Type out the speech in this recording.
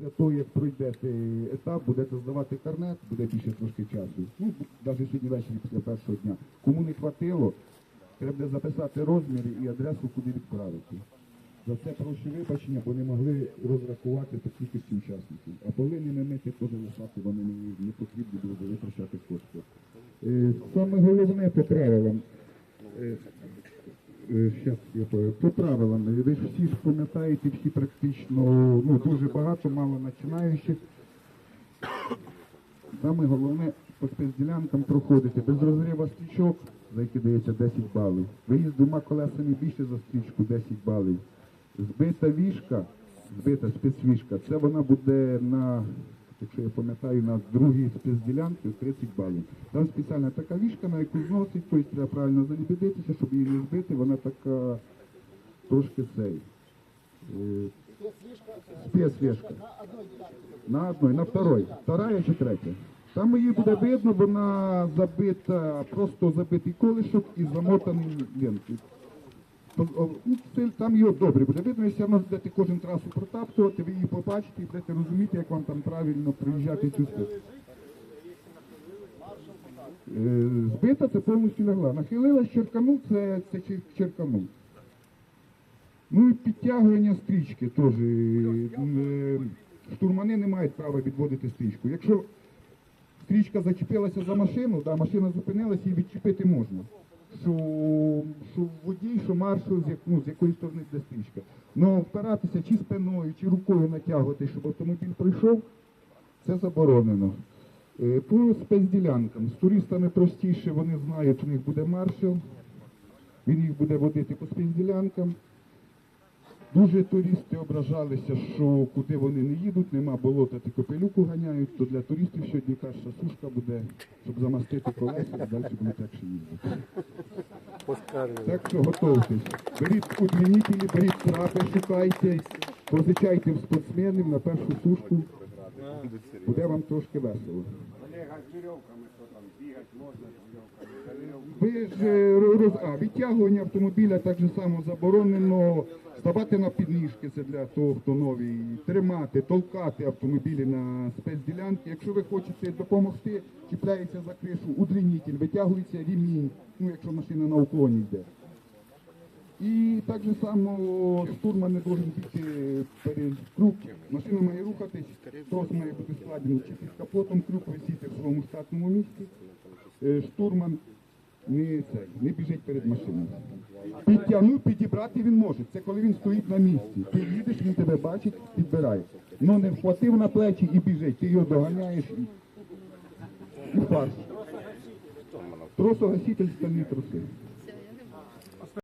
Після того, як пройдете етап, будете здавати карнет, буде більше трошки часу. Ну, навіть сьогодні ввечері після першого дня. Кому не хватило, треба буде записати розміри і адресу, куди відправити. За це прошу вибачення, бо не могли розрахувати по кількості учасників. А повинні мити теж лишати, вони не, не потрібні були витрачати кошти. Е, Саме головне по правилам. Е, Е, Щас я по, правилам. Ви ж всі ж пам'ятаєте, всі практично, ну дуже багато, мало починаючих. Саме головне по спецділянкам проходити без розрива стрічок, за які дається 10 балів. Виїзд двома колесами більше за стрічку 10 балів. Збита вішка, збита спецвішка, це вона буде на, якщо я пам'ятаю, на другій спецділянці 30 балів. Там спеціальна така вішка, на яку зносить, тобто треба правильно заліпідитися, щоб її не збити, вона така трошки цей. е, Спецвішка. На одной, на второй. Вторая чи третя. Там її буде видно, вона забита, просто забитий колишок і замотаний лентою. Ну, Там його добре буде видно, якщо ви будете кожен трасу протаптувати, ви її побачите і будете розуміти, як вам там правильно приїжджати цю стежку. Е, Збита це повністю лягла. Нахилилась, черканув, це, це чер- черканув. Ну і підтягування стрічки теж. е, Штурмани не мають права відводити стрічку. Якщо стрічка зачепилася за машину, да, машина зупинилася і відчепити можна. Що, що водій, що маршал, з, як, ну, з якої сторони йде стрічка. Ну впиратися чи спиною, чи рукою натягувати, щоб автомобіль пройшов, це заборонено. Е, По спецділянкам. З туристами простіше, вони знають, у них буде маршал, він їх буде водити по спецділянкам. Дуже туристи ображалися, що куди вони не їдуть, нема болота, ти копелюку ганяють, то для туристів сьогодні каша сушка буде, щоб замастити колеса і далі будуть легше їздити. Так що готуйтесь. Беріть удлінителі, беріть трапи, шукайте, позичайте в спортсменів на першу сушку. Буде вам трошки весело. Ви ж е, роз... а, відтягування автомобіля так же само заборонено. Ставати на підніжки, це для того, хто новий, тримати, толкати автомобілі на спецділянки. Якщо ви хочете допомогти, чіпляється за кришу удлінитель, витягується ремінь, ну якщо машина на уклоні йде. І так же само штурман не должен перед круг. Машина має рухатись, трос має бути складений чи під капотом, крюк висіти в своєму штатному місці. Е, Штурман не, цей, не біжить перед машиною. Підтягнув, підібрати він може. Це коли він стоїть на місці. Ти їдеш, він тебе бачить, підбирає. Ну не вхватив на плечі і біжить. Ти його доганяєш і, і фарш. Тросогаситель стальні труси.